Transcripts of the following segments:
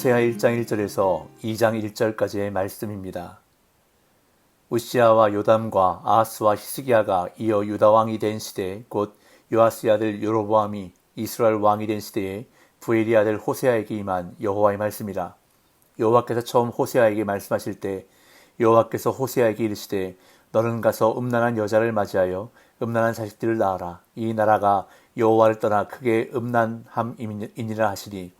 호세아 1장 1절에서 2장 1절까지의 말씀입니다. 우시아와 요담과 아하스와 히스기야가 이어 유다 왕이 된 시대 곧 요아스의 아들 요로보암이 이스라엘 왕이 된 시대에 부엘이 아들 호세아에게 임한 여호와의 말씀이라. 여호와께서 처음 호세아에게 말씀하실 때 여호와께서 호세아에게 이르시되 너는 가서 음란한 여자를 맞이하여 음란한 자식들을 낳아라. 이 나라가 여호와를 떠나 크게 음란함이니라 하시니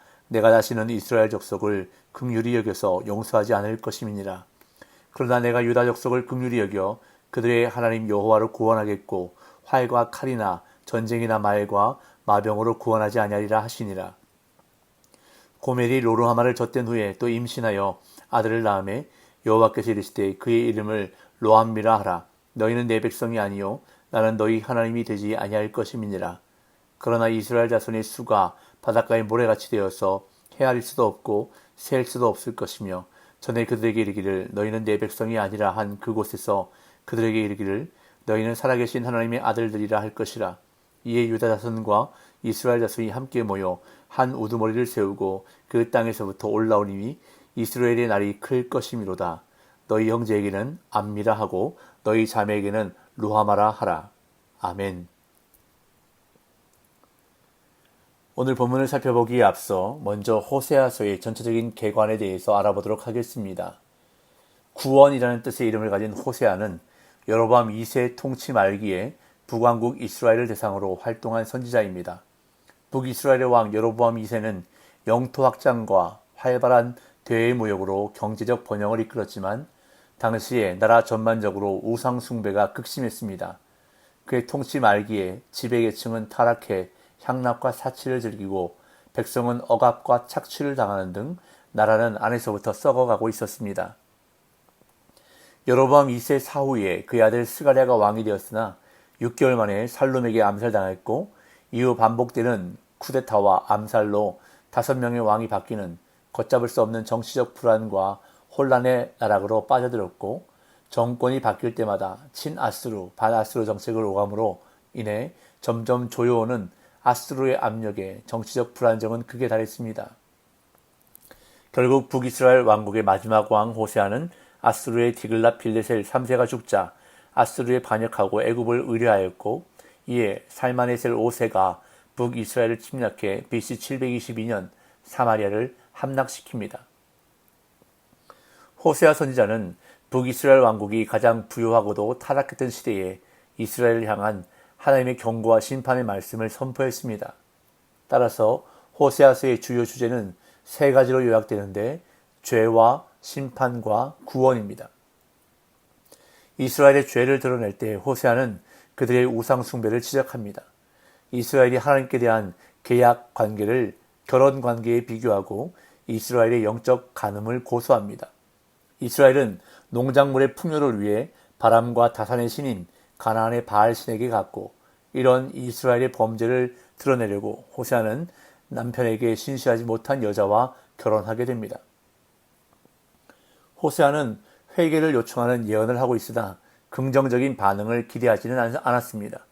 내가 다시는 이스라엘 족속을 극률이 여겨서 용서하지 않을 것임이니라. 그러나 내가 유다 족속을 극률이 여겨 그들의 하나님 여호와로 구원하겠고 활과 칼이나 전쟁이나 말과 마병으로 구원하지 아니하리라 하시니라. 고멜이 로루하마를 젖된 후에 또 임신하여 아들을 낳음에 여호와께서 이르시되 그의 이름을 로암미라 하라. 너희는 내 백성이 아니요 나는 너희 하나님이 되지 아니할 것임이니라. 그러나 이스라엘 자손의 수가 바닷가의 모래같이 되어서 헤아릴 수도 없고 셀 수도 없을 것이며 전에 그들에게 이르기를 너희는 내 백성이 아니라 한 그곳에서 그들에게 이르기를 너희는 살아계신 하나님의 아들들이라 할 것이라. 이에 유다 자손과 이스라엘 자손이 함께 모여 한 우두머리를 세우고 그 땅에서부터 올라오니 이스라엘의 날이 클 것이미로다. 너희 형제에게는 암미라 하고 너희 자매에게는 루하마라 하라. 아멘. 오늘 본문을 살펴보기에 앞서 먼저 호세아서의 전체적인 개관에 대해서 알아보도록 하겠습니다. 구원이라는 뜻의 이름을 가진 호세아는 여로밤 2세 통치 말기에 북왕국 이스라엘을 대상으로 활동한 선지자입니다. 북이스라엘의 왕 여로보암 2세는 영토 확장과 활발한 대외 무역으로 경제적 번영을 이끌었지만 당시에 나라 전반적으로 우상 숭배가 극심했습니다. 그의 통치 말기에 지배 계층은 타락해 향락과 사치를 즐기고 백성은 억압과 착취를 당하는 등 나라는 안에서부터 썩어가고 있었습니다. 여로보암 2세 사후에 그의 아들 스가랴가 왕이 되었으나 6개월 만에 살롬에게 암살당했고 이후 반복되는 쿠데타와 암살로 다섯 명의 왕이 바뀌는 걷잡을 수 없는 정치적 불안과 혼란의 나락으로 빠져들었고 정권이 바뀔 때마다 친아스루, 반아스루 정책을 오감으로 인해 점점 조여오는 아스루의 압력에 정치적 불안정은 극에 달했습니다. 결국 북이스라엘 왕국의 마지막 왕 호세아는 아스루의 디글라 빌레셀 3세가 죽자 아스루에 반역하고 애굽을 의뢰하였고 이에 살마네셀 5세가 북이스라엘을 침략해 BC 722년 사마리아를 함락시킵니다. 호세아 선지자는 북이스라엘 왕국이 가장 부유하고도 타락했던 시대에 이스라엘을 향한 하나님의 경고와 심판의 말씀을 선포했습니다. 따라서 호세아서의 주요 주제는 세 가지로 요약되는데 죄와 심판과 구원입니다. 이스라엘의 죄를 드러낼 때 호세아는 그들의 우상 숭배를 지적합니다. 이스라엘이 하나님께 대한 계약 관계를 결혼 관계에 비교하고 이스라엘의 영적 간음을 고소합니다. 이스라엘은 농작물의 풍요를 위해 바람과 다산의 신인 가나안의 바알 신에게 갔고 이런 이스라엘의 범죄를 드러내려고 호세아는 남편에게 신시하지 못한 여자와 결혼하게 됩니다. 호세아는 회개를 요청하는 예언을 하고 있으나 긍정적인 반응을 기대하지는 않았습니다.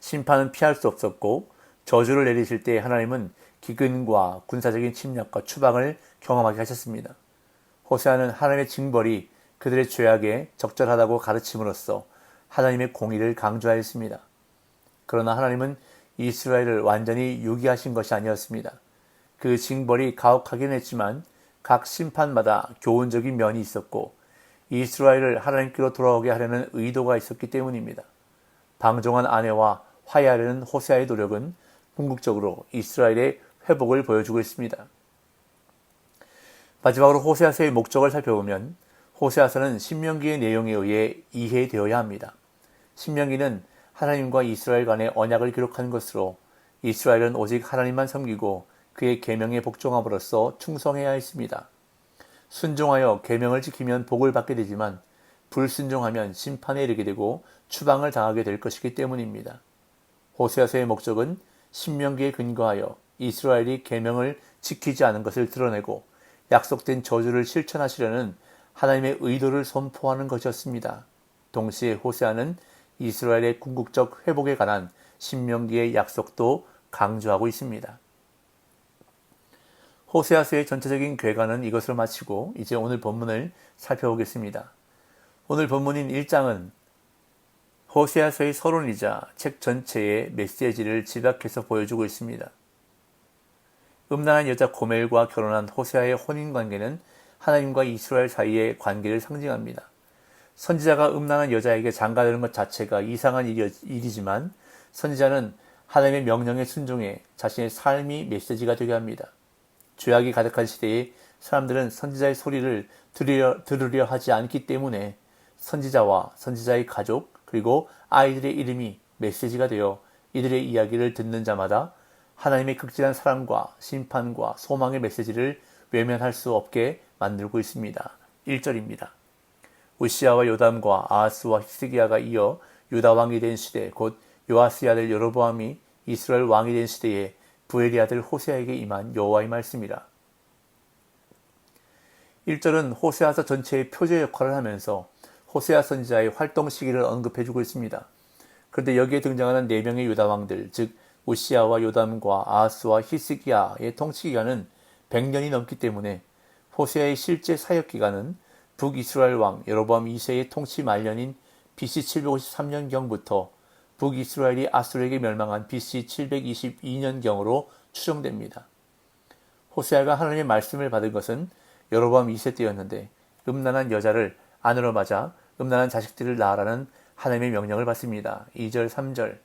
심판은 피할 수 없었고 저주를 내리실 때 하나님은 기근과 군사적인 침략과 추방을 경험하게 하셨습니다. 호세아는 하나님의 징벌이 그들의 죄악에 적절하다고 가르침으로써 하나님의 공의를 강조하였습니다. 그러나 하나님은 이스라엘을 완전히 유기하신 것이 아니었습니다. 그 징벌이 가혹하긴 했지만 각 심판마다 교훈적인 면이 있었고 이스라엘을 하나님께로 돌아오게 하려는 의도가 있었기 때문입니다. 방종한 아내와 화해하려는 호세아의 노력은 궁극적으로 이스라엘의 회복을 보여주고 있습니다. 마지막으로 호세아서의 목적을 살펴보면 호세아서는 신명기의 내용에 의해 이해되어야 합니다. 신명기는 하나님과 이스라엘 간의 언약을 기록한 것으로 이스라엘은 오직 하나님만 섬기고 그의 계명에 복종함으로써 충성해야 했습니다. 순종하여 계명을 지키면 복을 받게 되지만 불순종하면 심판에 이르게 되고 추방을 당하게 될 것이기 때문입니다. 호세아서의 목적은 신명기에 근거하여 이스라엘이 계명을 지키지 않은 것을 드러내고 약속된 저주를 실천하시려는 하나님의 의도를 선포하는 것이었습니다. 동시에 호세아는 이스라엘의 궁극적 회복에 관한 신명기의 약속도 강조하고 있습니다. 호세아서의 전체적인 괴가는 이것으로 마치고 이제 오늘 본문을 살펴보겠습니다. 오늘 본문인 1장은 호세아서의 서론이자 책 전체의 메시지를 집약해서 보여주고 있습니다. 음란한 여자 고멜과 결혼한 호세아의 혼인 관계는 하나님과 이스라엘 사이의 관계를 상징합니다. 선지자가 음란한 여자에게 장가드는 것 자체가 이상한 일이지만 선지자는 하나님의 명령에 순종해 자신의 삶이 메시지가 되게 합니다. 죄악이 가득한 시대에 사람들은 선지자의 소리를 들으려, 들으려 하지 않기 때문에 선지자와 선지자의 가족 그리고 아이들의 이름이 메시지가 되어 이들의 이야기를 듣는 자마다 하나님의 극진한 사랑과 심판과 소망의 메시지를 외면할 수 없게 만들고 있습니다. 1절입니다. 우시아와 요담과 아하스와 히스기야가 이어 유다 왕이 된 시대 곧 요아스 아들 여로보암이 이스라엘 왕이 된 시대에 부엘리 아들 호세아에게 임한 여호와의 말씀이라. 1절은 호세아서 전체의 표제 역할을 하면서 호세아 선지자의 활동 시기를 언급해 주고 있습니다. 그런데 여기에 등장하는 네 명의 유다 왕들, 즉 우시아와 요담과 아하스와 히스기야의 통치 기간은 100년이 넘기 때문에 호세아의 실제 사역 기간은 북이스라엘 왕 여로보암 2세의 통치 말년인 BC 753년경부터 북이스라엘이 아수르에게 멸망한 BC 722년경으로 추정됩니다. 호세아가 하나님의 말씀을 받은 것은 여로보암 2세 때였는데 음란한 여자를 아내로 맞아 음란한 자식들을 낳으라는 하나님의 명령을 받습니다. 2절 3절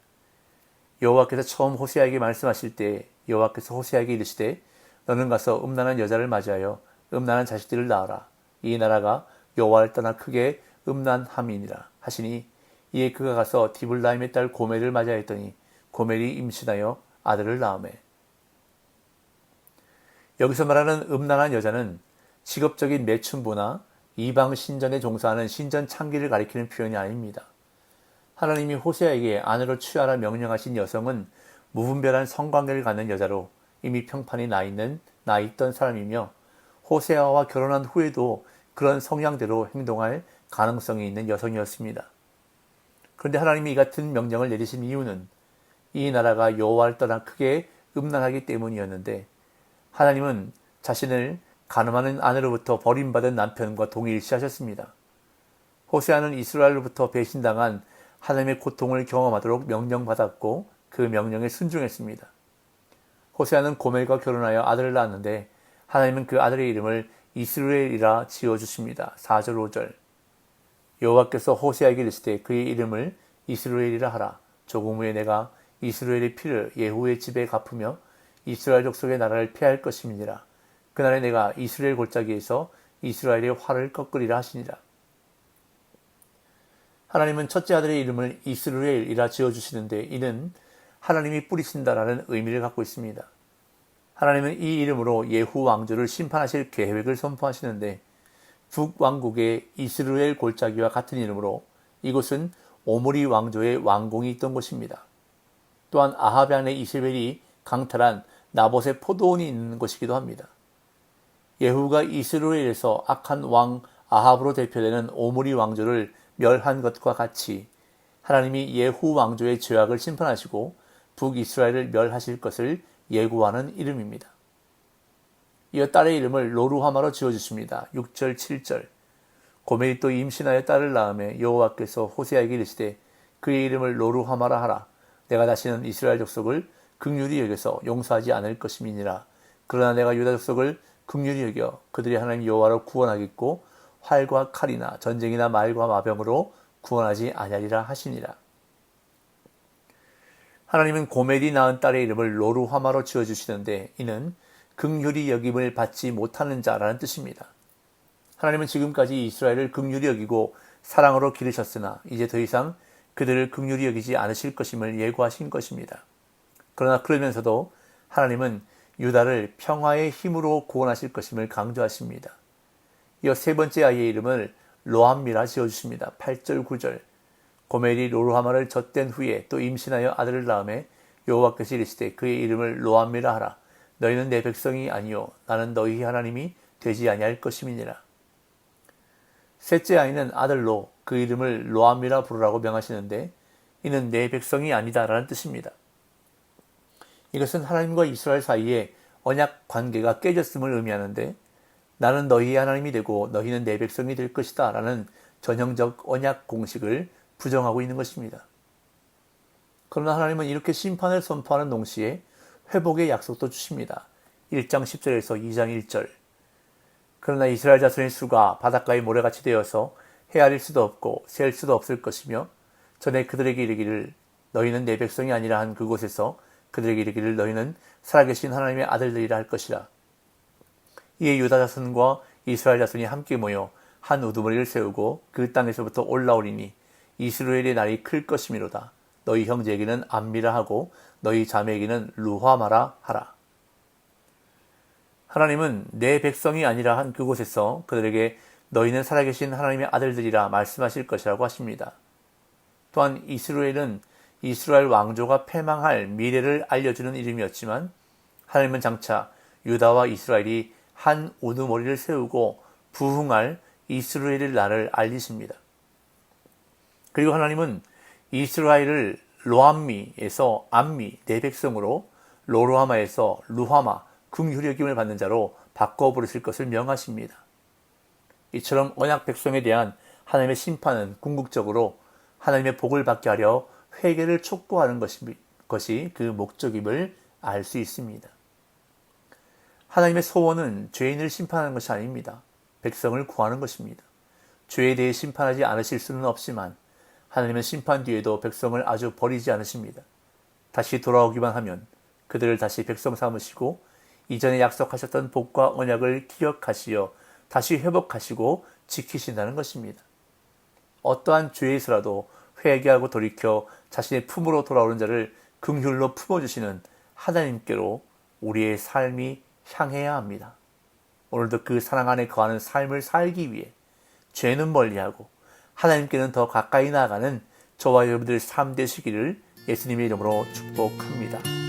여호와께서 처음 호세아에게 말씀하실 때 여호와께서 호세아에게 이르시되 너는 가서 음란한 여자를 맞이하여 음란한 자식들을 낳아라. 이 나라가 여호와를 떠나 크게 음란함이니라 하시니 이에 그가 가서 디블라임의 딸 고멜을 맞이하였더니 고멜이 임신하여 아들을 낳음에 여기서 말하는 음란한 여자는 직업적인 매춘부나 이방 신전에 종사하는 신전 창기를 가리키는 표현이 아닙니다. 하나님이 호세아에게 아내로 취하라 명령하신 여성은 무분별한 성관계를 갖는 여자로 이미 평판이 나 있는 나 있던 사람이며 호세아와 결혼한 후에도 그런 성향대로 행동할 가능성이 있는 여성이었습니다. 그런데 하나님이 이 같은 명령을 내리신 이유는 이 나라가 여호와를 떠나 크게 음란하기 때문이었는데 하나님은 자신을 가늠하는 아내로부터 버림받은 남편과 동일시하셨습니다. 호세아는 이스라엘로부터 배신당한 하나님의 고통을 경험하도록 명령받았고 그 명령에 순종했습니다. 호세아는 고멜과 결혼하여 아들을 낳았는데 하나님은 그 아들의 이름을 이스라엘이라 지어 주십니다. 4절 5절 여호와께서 호세아에게 이르시되 그의 이름을 이스라엘이라 하라. 조금 후에 내가 이스라엘의 피를 예후의 집에 갚으며 이스라엘 족속의 나라를 피할 것임이니라. 그날에 내가 이스라엘 골짜기에서 이스라엘의 활을 꺾으리라 하시니라. 하나님은 첫째 아들의 이름을 이스라엘이라 지어주시는데 이는 하나님이 뿌리신다라는 의미를 갖고 있습니다. 하나님은 이 이름으로 예후 왕조를 심판하실 계획을 선포하시는데 북 왕국의 이스라엘 골짜기와 같은 이름으로 이곳은 오므리 왕조의 왕궁이 있던 곳입니다. 또한 아합 안에 이스벨이 강탈한 나봇의 포도원이 있는 곳이기도 합니다. 예후가 이스라엘에서 악한 왕 아합으로 대표되는 오므리 왕조를 멸한 것과 같이 하나님이 예후 왕조의 죄악을 심판하시고 북이스라엘을 멸하실 것을 예고하는 이름입니다. 이어 딸의 이름을 로루하마로 지어주십니다. 6절 7절 고멜이 또 임신하여 딸을 낳음에 여호와께서 호세아에게 이르시되 그의 이름을 로루하마라 하라. 내가 다시는 이스라엘 족속을 극률이 여겨서 용서하지 않을 것임이니라. 그러나 내가 유다 족속을 극률이 여겨 그들이 하나님 여호와로 구원하겠고 활과 칼이나 전쟁이나 말과 마병으로 구원하지 아니하리라 하시니라. 하나님은 고멜이 낳은 딸의 이름을 로루하마로 지어주시는데 이는 극률이 여김을 받지 못하는 자라는 뜻입니다. 하나님은 지금까지 이스라엘을 극률이 여기고 사랑으로 기르셨으나 이제 더 이상 그들을 극률이 여기지 않으실 것임을 예고하신 것입니다. 그러나 그러면서도 하나님은 유다를 평화의 힘으로 구원하실 것임을 강조하십니다. 이어 세 번째 아이의 이름을 로함미라 지어주십니다. 8절 9절 고멜이 로루하마를 젖댄 후에 또 임신하여 아들을 낳음에 여호와께서 이르시되 그의 이름을 로함미라 하라. 너희는 내 백성이 아니요 나는 너희 하나님이 되지 아니할 것임이니라. 셋째 아이는 아들로 그 이름을 로함미라 부르라고 명하시는데 이는 내 백성이 아니다라는 뜻입니다. 이것은 하나님과 이스라엘 사이에 언약 관계가 깨졌음을 의미하는데 나는 너희의 하나님이 되고 너희는 내 백성이 될 것이다 라는 전형적 언약 공식을 부정하고 있는 것입니다. 그러나 하나님은 이렇게 심판을 선포하는 동시에 회복의 약속도 주십니다. 1장 10절에서 2장 1절. 그러나 이스라엘 자손의 수가 바닷가의 모래같이 되어서 헤아릴 수도 없고 셀 수도 없을 것이며 전에 그들에게 이르기를 너희는 내 백성이 아니라 한 그곳에서 그들에게 이르기를 너희는 살아계신 하나님의 아들들이라 할 것이라. 이에 유다 자손과 이스라엘 자손이 함께 모여 한 우두머리를 세우고 그 땅에서부터 올라오리니 이스라엘의 날이 클 것이미로다. 너희 형제에게는 암미라 하고 너희 자매에게는 루화마라 하라. 하나님은 내 백성이 아니라 한 그곳에서 그들에게 너희는 살아계신 하나님의 아들들이라 말씀하실 것이라고 하십니다. 또한 이스라엘은 이스라엘 왕조가 패망할 미래를 알려주는 이름이었지만 하나님은 장차 유다와 이스라엘이 한 우두머리를 세우고 부흥할 이스라엘의 날을 알리십니다. 그리고 하나님은 이스라엘을 로암미에서 암미 내 백성으로 로로하마에서 루하마 긍휼의 기운을 받는 자로 바꿔 부르실 것을 명하십니다. 이처럼 언약 백성에 대한 하나님의 심판은 궁극적으로 하나님의 복을 받게 하려 회개를 촉구하는 것이 그 목적임을 알 수 있습니다. 하나님의 소원은 죄인을 심판하는 것이 아닙니다. 백성을 구하는 것입니다. 죄에 대해 심판하지 않으실 수는 없지만 하나님은 심판 뒤에도 백성을 아주 버리지 않으십니다. 다시 돌아오기만 하면 그들을 다시 백성 삼으시고 이전에 약속하셨던 복과 언약을 기억하시어 다시 회복하시고 지키신다는 것입니다. 어떠한 죄에서라도 회개하고 돌이켜 자신의 품으로 돌아오는 자를 긍휼로 품어주시는 하나님께로 우리의 삶이 향해야 합니다. 오늘도 그 사랑 안에 거하는 삶을 살기 위해 죄는 멀리하고 하나님께는 더 가까이 나아가는 저와 여러분들 삶 되시기를 예수님의 이름으로 축복합니다.